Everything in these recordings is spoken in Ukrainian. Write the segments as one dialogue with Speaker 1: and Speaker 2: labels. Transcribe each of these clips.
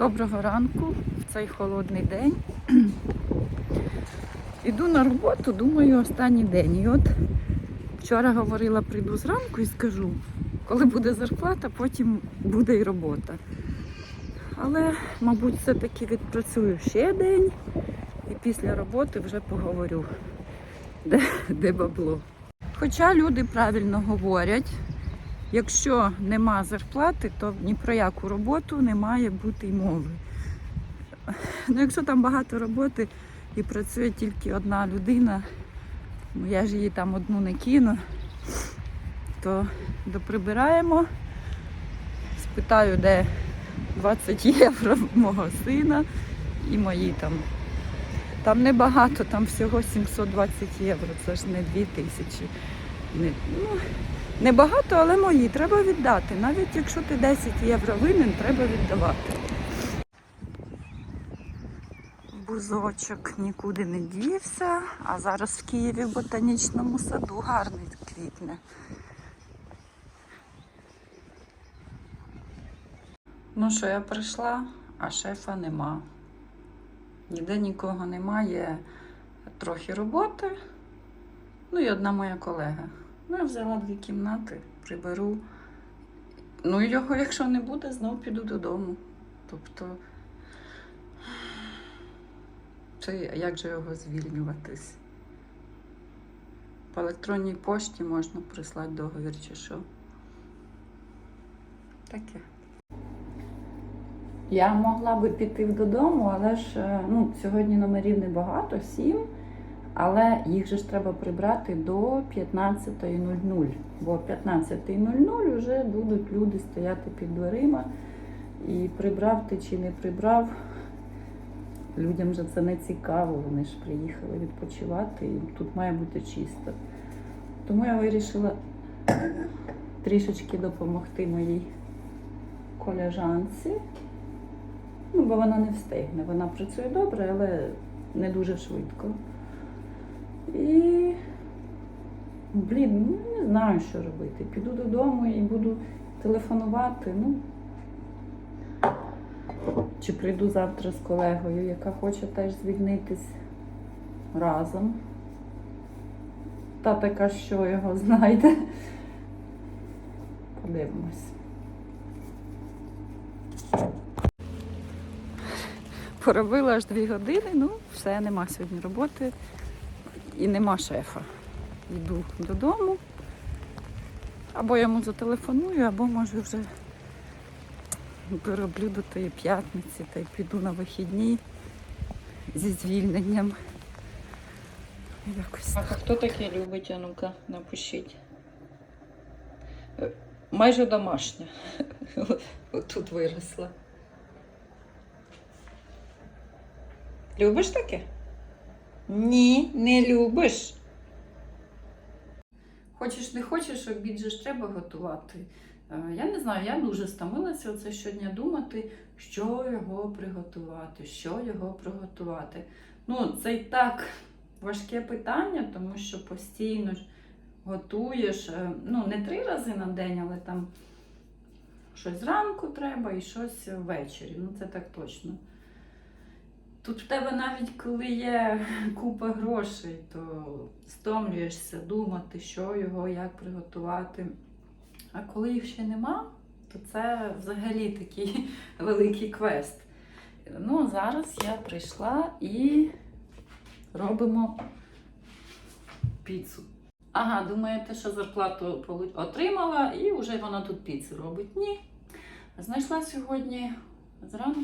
Speaker 1: Доброго ранку в цей холодний день. Іду на роботу, думаю, останній день. І от вчора говорила, прийду зранку і скажу, коли буде зарплата, потім буде і робота. Але, мабуть, все-таки відпрацюю ще день і після роботи вже поговорю, де, де бабло. Хоча люди правильно говорять, якщо нема зарплати, то ні про яку роботу не має бути й мови. Ну, якщо там багато роботи і працює тільки одна людина, ну я ж її там одну не кину, то доприбираємо, спитаю, де 20 євро мого сина і мої там. Там небагато, там всього 720 євро, це ж не 2 тисячі. Не, ну, небагато, але мої. Треба віддати. Навіть якщо ти 10 євро винен, треба віддавати. Бузочок нікуди не дівся, а зараз в Києві в ботанічному саду гарний квітне. Ну що, я прийшла, а шефа нема. Ніде нікого немає, трохи роботи. Ну і одна моя колега. Ну, я взяла дві кімнати, приберу. Ну, його, якщо не буде, знов піду додому. Тобто, це як же його звільнюватись? По електронній пошті можна прислати договір чи що. Таке. Я могла би піти додому, але ж е, ну, сьогодні номерів небагато, сім. Але їх же ж треба прибрати до 15.00. Бо о 15.00 вже будуть люди стояти під дверима. І прибрав ти чи не прибрав, людям же це не цікаво. Вони ж приїхали відпочивати, і тут має бути чисто. Тому я вирішила трішечки допомогти моїй колежанці. Ну, бо вона не встигне. Вона працює добре, але не дуже швидко. І, блін, ну не знаю, що робити. Піду додому і буду телефонувати. Ну, чи прийду завтра з колегою, яка хоче теж звільнитись разом. Та така, що його знайде. Подивимось. Поробила аж дві години, ну, все, нема сьогодні роботи і нема шефа. Йду додому. Або я йому зателефоную, або може вже дороблю до тої п'ятниці та й піду на вихідні зі звільненням. Якось
Speaker 2: А хто таке любить, а ну-ка, напишіть. Е, Майже домашня. Отут виросла. Любиш таке? Ні, не любиш.
Speaker 1: Хочеш, не хочеш, обід же ж треба готувати. Е, Я не знаю, я дуже стомилася оце щодня думати, що його приготувати, що його приготувати. Ну, це і так важке питання, тому що постійно готуєш, е, ну, не три рази на день, але там щось зранку треба і щось ввечері. Ну, це так точно. Тут в тебе навіть коли є купа грошей, то стомлюєшся думати, що його, як приготувати. А коли їх ще нема, то це взагалі такий великий квест. Ну, зараз я прийшла і робимо піцу. Ага, думаєте, що зарплату отримала і вже вона тут піцу робить? Ні. Знайшла сьогодні зранку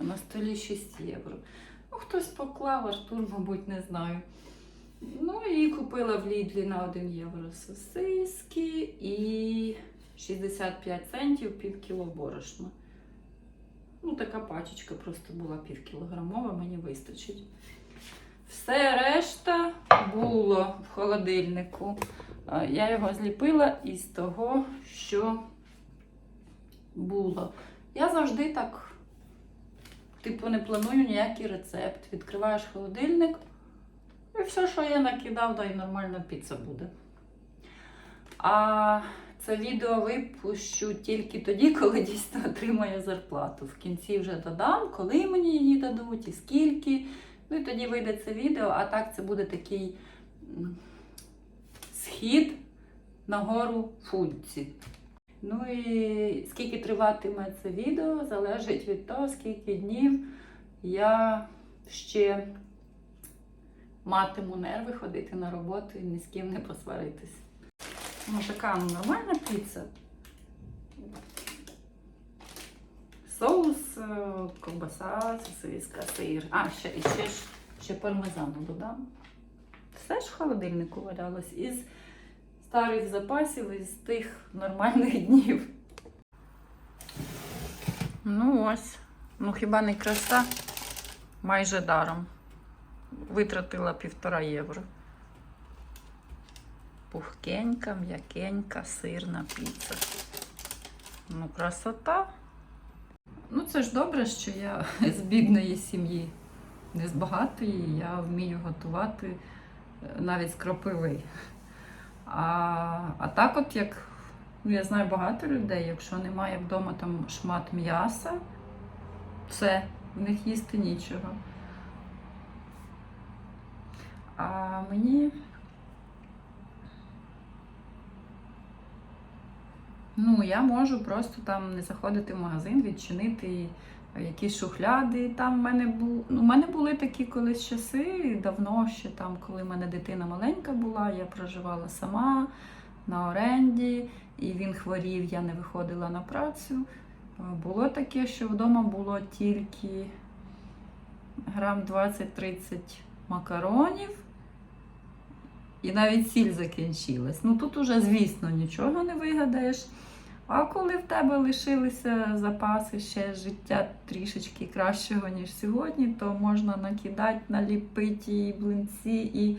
Speaker 1: на столі 6 євро. Ну, хтось поклав, Артур, мабуть, не знаю. Ну і купила в Лідлі на 1 євро сосиски і 65 центів пів кіло борошна. Ну, така пачечка просто була півкілограмова, мені вистачить. Все решта було в холодильнику. Я його зліпила із того, що було. Я завжди так Типу, не планую ніякий рецепт. Відкриваєш холодильник, і все, що я накидав, да і нормальна піца буде. А це
Speaker 2: відео випущу тільки тоді, коли дійсно отримаю зарплату. В кінці вже додам, коли мені її дадуть і скільки. Ну і тоді вийде це відео, а так це буде такий схід на гору Фудці. Ну і скільки триватиме це відео, залежить від того, скільки днів я ще матиму нерви ходити на роботу і ні з ким не посваритись. Ну, така нормальна піца. Соус, е, ковбаса, сосиска, сир. А, ще, ще, ще пармезану додам. Все ж в холодильнику валялось із старих запасів, із тих нормальних днів. Ну ось. Ну хіба не краса? Майже даром. Витратила півтора євро. Пухкенька, м'якенька, сирна піца. Ну, красота. Ну, це ж добре, що я з бідної сім'ї, не з багатої, я вмію готувати е, навіть з кропиви. А, а так, от як ну, я знаю багато людей, якщо немає вдома там шмат м'яса, все, в них їсти нічого. А мені. Ну, я можу просто там не заходити в магазин, відчинити якісь шухляди. Там в мене бу... ну, в мене були такі колись часи, давно ще там, коли в мене дитина маленька була, я проживала сама на оренді, і він хворів, я не виходила на працю. Було таке, що вдома було тільки грам 20-30 макаронів. І навіть сіль закінчилась. Ну тут уже, звісно, нічого не вигадаєш. А коли в тебе лишилися запаси ще життя трішечки кращого, ніж сьогодні, то можна накидати, наліпити і блинці. І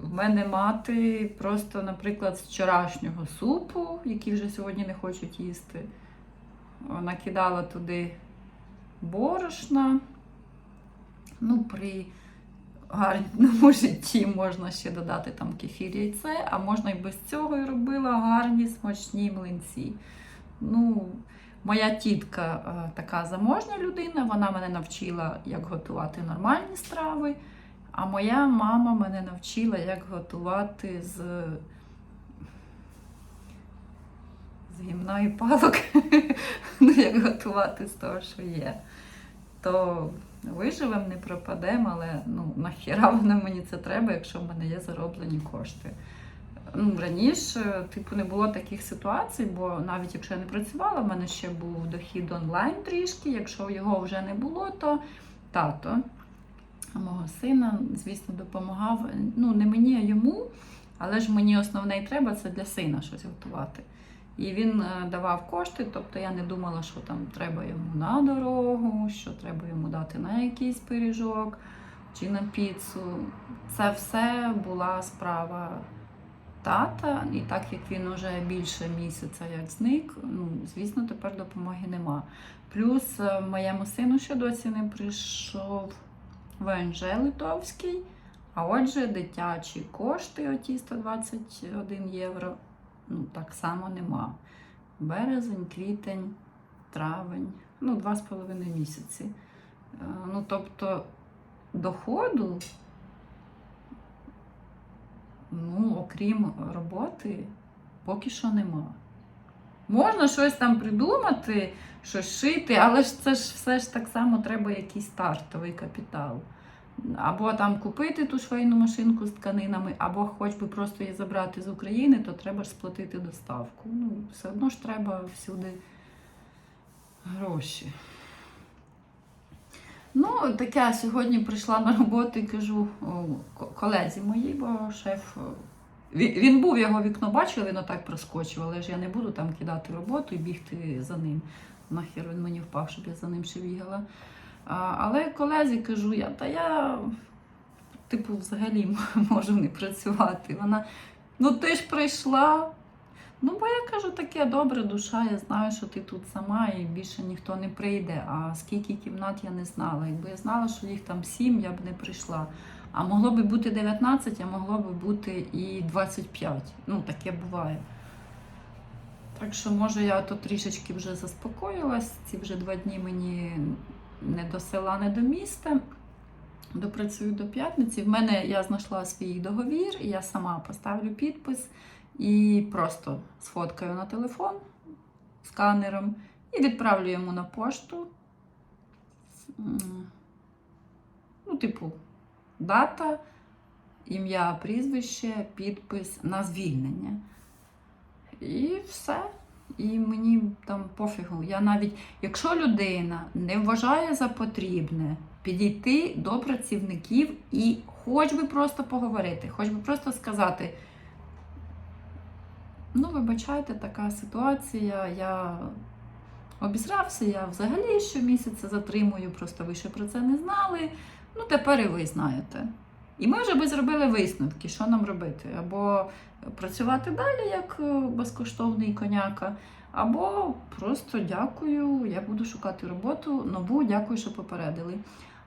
Speaker 2: в мене мати просто, наприклад, з вчорашнього супу, який вже сьогодні не хочуть їсти, накидала туди борошна. Ну, при гарному житті можна ще додати там кефір яйце, а можна і без цього і робила гарні смачні млинці. Ну, моя тітка е, така заможня людина, вона мене навчила, як готувати нормальні страви. А моя мама мене навчила, як готувати з, з гімна палок, ну, як готувати з того, що є. То виживемо, не пропадемо, але ну, нахіра воно мені це треба, якщо в мене є зароблені кошти. Ну, раніше, типу, не було таких ситуацій, бо навіть якщо я не працювала, в мене ще був дохід онлайн трішки. Якщо його вже не було, то тато мого сина, звісно, допомагав. Ну, не мені, а йому, але ж мені основне і треба це для сина щось готувати. І він е, давав кошти, тобто я не думала, що там треба йому на дорогу, що треба йому дати на якийсь пиріжок чи на піцу. Це все була справа тата, і так як він вже більше місяця як зник, ну, звісно, тепер допомоги нема. Плюс е, моєму сину ще досі не прийшов ВНЖ Литовський, а отже, дитячі кошти, оті 121 євро, ну, так само нема. Березень, квітень, травень, ну, два з половиною місяці. Е, Ну, тобто доходу, ну, окрім роботи, поки що нема. Можна щось там придумати, щось шити, але ж це ж все ж так само треба якийсь стартовий капітал. Або там купити ту швейну машинку з тканинами, або хоч би просто її забрати з України, то треба ж сплатити доставку. Ну, все одно ж треба всюди гроші. Ну, таке сьогодні прийшла на роботу і кажу колезі моїй, бо шеф. Він був, його вікно бачив, він отак проскочив, але ж я не буду там кидати роботу і бігти за ним. Нахер він мені впав, щоб я за ним ще бігала. Але колезі кажу я, та я, типу, взагалі можу не працювати. Вона, ну ти ж прийшла. Ну, бо я кажу, таке добре, душа, я знаю, що ти тут сама і більше ніхто не прийде. А скільки кімнат я не знала. Якби я знала, що їх там сім, я б не прийшла. А могло би бути 19, а могло би бути і 25. Ну, таке буває. Так що, може, я то трішечки вже заспокоїлась. Ці вже два дні мені не до села, не до міста. Допрацюю до п'ятниці. В мене я знайшла свій договір, я сама поставлю підпис і просто сфоткаю на телефон сканером і відправлю йому на пошту. Ну, типу, дата, ім'я, прізвище, підпис на звільнення. І все. І мені там пофігу. Я навіть, якщо людина не вважає за потрібне підійти до працівників і хоч би просто поговорити, хоч би просто сказати. Ну, вибачайте, така ситуація. Я обізрався, я взагалі щомісяця затримую, просто ви ще про це не знали. Ну, тепер і ви знаєте. І ми вже би зробили висновки, що нам робити. Або працювати далі як е, безкоштовний коняка, або просто дякую, я буду шукати роботу нову, дякую, що попередили.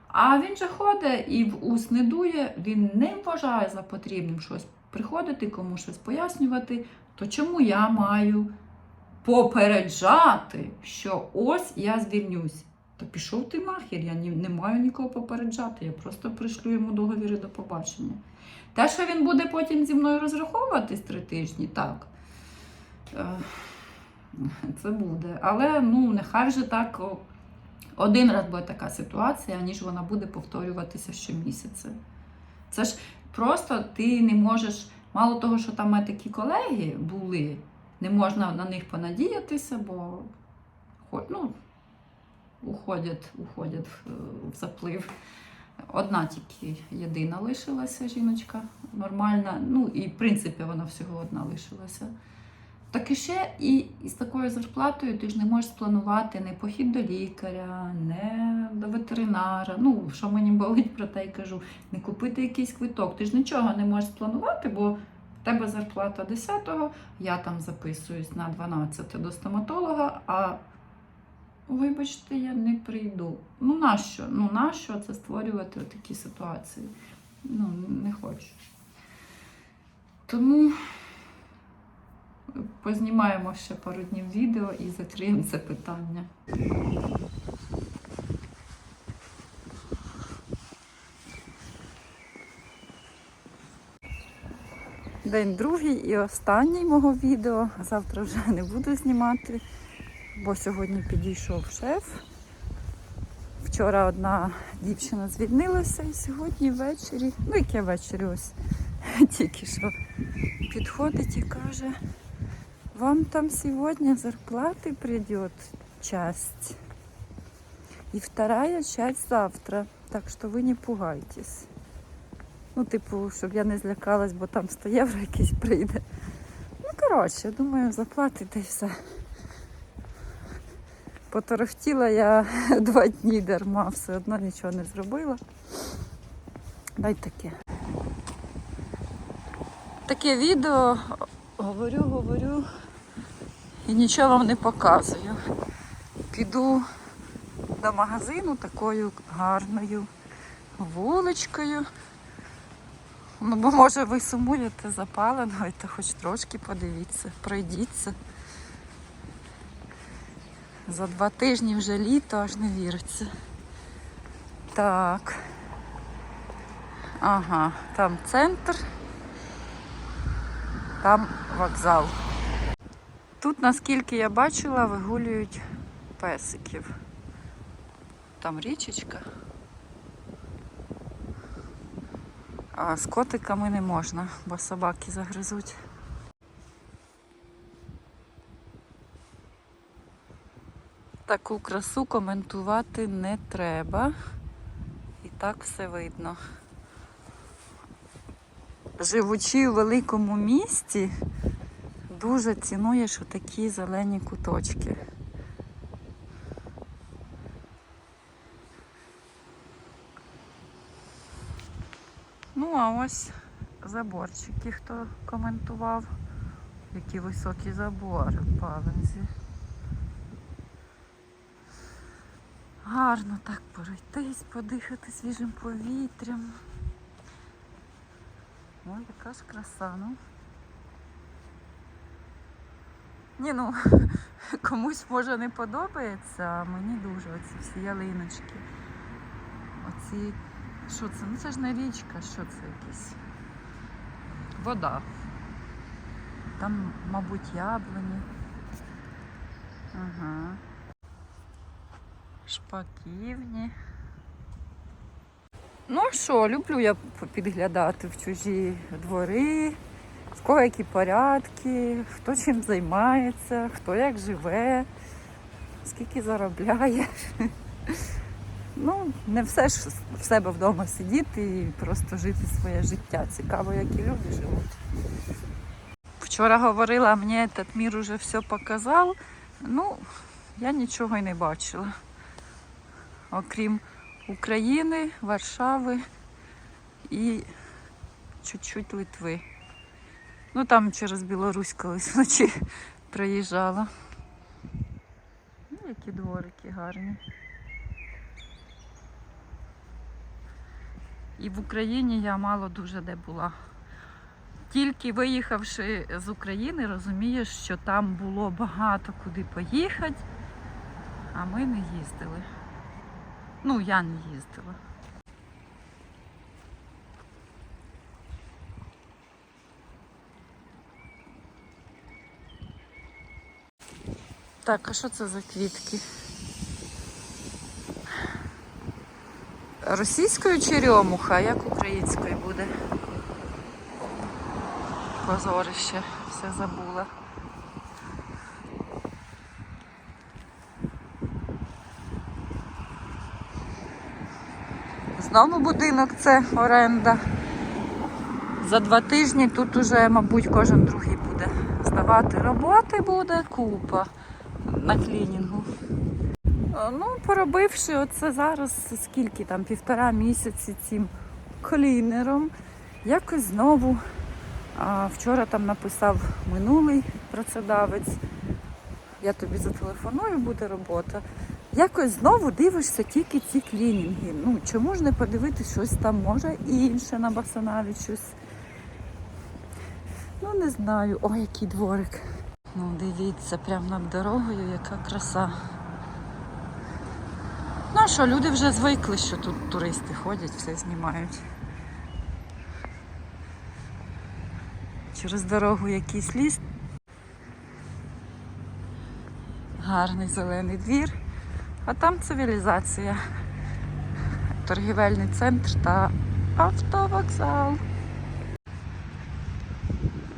Speaker 2: А він же ходить і в ус не дує, він не вважає за потрібним щось приходити, кому щось пояснювати. То чому я маю попереджати, що ось я звільнюсь? Та пішов ти нахер, я ні, не маю нікого попереджати, я просто пришлю йому договір до побачення. Те, що він буде потім зі мною розраховуватись три тижні, так. е, Це буде. Але ну, нехай вже так один раз буде така ситуація, ніж вона буде повторюватися щомісяця. Це ж просто ти не можеш, мало того, що там такі колеги були, не можна на них понадіятися, бо хо- ну, уходять, уходять в, заплив. Одна тільки єдина лишилася жіночка нормальна. Ну і в принципі вона всього одна лишилася. Так і ще і з такою зарплатою ти ж не можеш спланувати не похід до лікаря, не до ветеринара. Ну, що мені болить про те й кажу, не купити якийсь квиток. Ти ж нічого не можеш спланувати, бо в тебе зарплата 10-го, я там записуюсь на 12 до стоматолога, а вибачте, я не прийду. Ну нащо? Ну нащо це створювати такі ситуації? Ну, не хочу. Тому познімаємо ще пару днів відео і закриємо це питання.
Speaker 1: День другий і останній мого відео. Завтра вже не буду знімати, бо сьогодні підійшов шеф. Вчора одна дівчина звільнилася і сьогодні ввечері, ну яке ввечері ось тільки що підходить і каже, вам там сьогодні зарплати придет часть. І вторая часть завтра. Так що ви не пугайтесь. Ну, типу, щоб я не злякалась, бо там 100 євро якийсь прийде. Ну, коротше, думаю, заплатите і все. Поторохтіла я два дні дарма, все одно нічого не зробила. Дай таке. Таке відео говорю, говорю і нічого вам не показую. Піду до магазину такою гарною вуличкою. Ну, бо може ви сумуєте за паленою, то хоч трошки подивіться, пройдіться. За два тижні вже літо, аж не віриться. Так. Ага, там центр, там вокзал. Тут, наскільки я бачила, вигулюють песиків. Там річечка. А з котиками не можна, бо собаки загризуть. Таку красу коментувати не треба. І так все видно. Живучи у великому місті, дуже цінуєш отакі зелені куточки. Ну, а ось заборчики, хто коментував, які високі забори в Павензі. Гарно так пройтись, подихати свіжим повітрям. Ой, яка ж краса, ну. Ні, ну комусь може не подобається, а мені дуже оці всі ялиночки. Оці. Що це? Ну це ж не річка, що це якась? Вода. Там, мабуть, яблуні. Ага. Шпаківні. Ну що, люблю я підглядати в чужі двори, в кого які порядки, хто чим займається, хто як живе, скільки заробляє. Ну, не все ж в себе вдома сидіти і просто жити своє життя. Цікаво, які люди живуть. Вчора говорила, мені этот мір уже все показав. Ну, я нічого й не бачила. Окрім України, Варшави і чуть-чуть Литви. Ну там через Білорусь колись вночі приїжджала. Ну, які дворики гарні. І в Україні я мало дуже де була. Тільки виїхавши з України, розумієш, що там було багато куди поїхати, а ми не їздили. Ну, я не їздила. Так, а що це за квітки? Російською черемуха, як українською буде? Позорище, все забула. Знову будинок це оренда. За два тижні тут уже, мабуть, кожен другий буде здавати. Роботи буде купа на клінінгу. Ну, поробивши оце зараз, скільки там, півтора місяці цим клінером, якось знову. А вчора там написав минулий працедавець. Я тобі зателефоную, буде робота. Якось знову дивишся тільки ці клінінги. Ну, чому ж не подивитись щось там, може інше на Басанаві щось. Ну, не знаю. Ой, який дворик. Ну, дивіться, прямо над дорогою, яка краса. Ну що, люди вже звикли, що тут туристи ходять, все знімають. Через дорогу якийсь ліс. Гарний зелений двір, а там цивілізація. Торгівельний центр та автовокзал.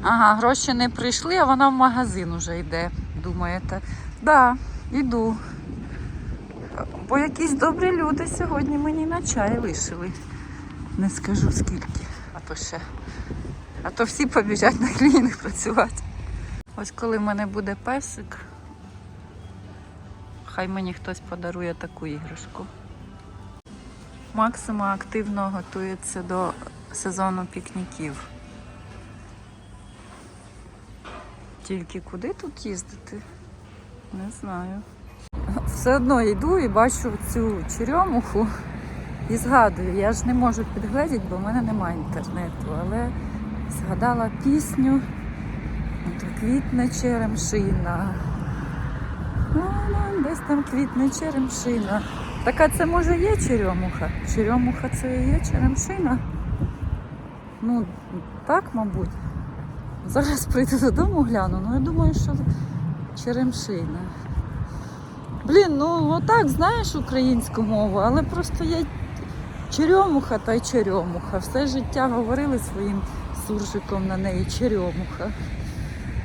Speaker 1: Ага, гроші не прийшли, а вона в магазин уже йде, думаєте. Да, іду. Бо якісь добрі люди сьогодні мені на чай лишили. Не скажу скільки, а то ще. А то всі побіжать на клінінг працювати. Ось коли в мене буде песик, хай мені хтось подарує таку іграшку. Максима активно готується до сезону пікніків. Тільки куди тут їздити? Не знаю. Все одно йду і бачу цю черемуху і згадую, я ж не можу підгледіти, бо в мене немає інтернету, але згадала пісню «То квітне черемшина. А, Десь там квітне черемшина. Така це може є черемуха? Черемуха це і є черемшина? Ну, так, мабуть. Зараз прийду додому гляну, ну я думаю, що черемшина. Блін, ну отак знаєш українську мову, але просто я черемуха та й черемуха. Все життя говорили своїм суржиком на неї черемуха.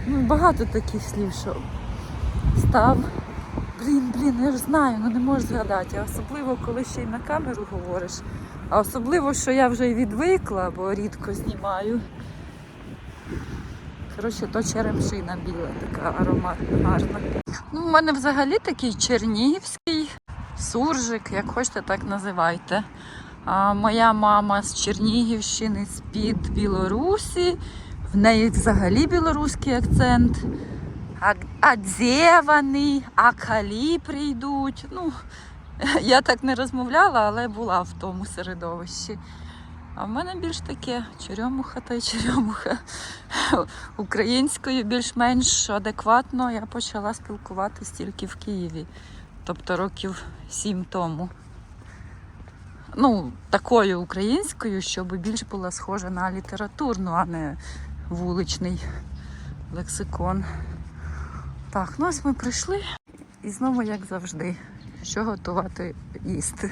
Speaker 1: Ну, багато таких слів, що став. Блін, блін, я ж знаю, ну не можу згадати. Особливо, коли ще й на камеру говориш. А особливо, що я вже й відвикла, бо рідко знімаю. Коротше, то черемшина біла, така ароматна, гарна. Ну, у мене взагалі такий чернігівський суржик, як хочете, так називайте. А моя мама з Чернігівщини, з-під Білорусі. В неї взагалі білоруський акцент. А де вони, а коли прийдуть. Ну, я так не розмовляла, але була в тому середовищі. А в мене більш таке черемуха та й черемуха. Українською більш-менш адекватно я почала спілкуватися тільки в Києві, тобто років сім тому. Ну, такою українською, щоб більш була схожа на літературну, а не вуличний лексикон. Так, ну ось ми прийшли і знову, як завжди, що готувати їсти.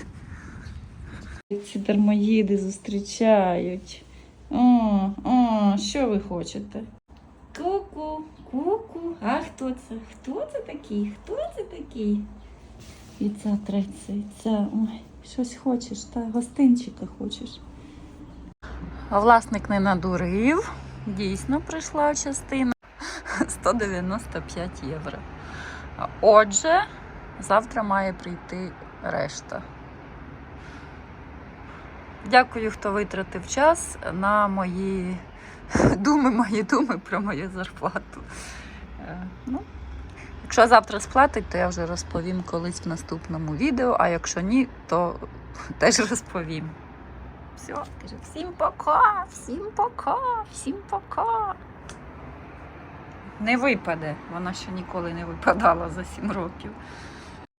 Speaker 1: Ці дармоїди зустрічають. О, о, що ви хочете? Ку-ку, ку-ку. А хто це? Хто це такий? Хто це такий? І ця треться, і ця. Ой, щось хочеш, та гостинчика хочеш. А власник не надурив. Дійсно прийшла частина 195 євро. Отже, завтра має прийти решта. Дякую, хто витратив час на мої думи, мої думи про мою зарплату. Е, Ну, якщо завтра сплатить, то я вже розповім колись в наступному відео, а якщо ні, то теж розповім. Все, каже, всім пока, всім пока, всім пока. Не випаде, вона ще ніколи не випадала за 7 років.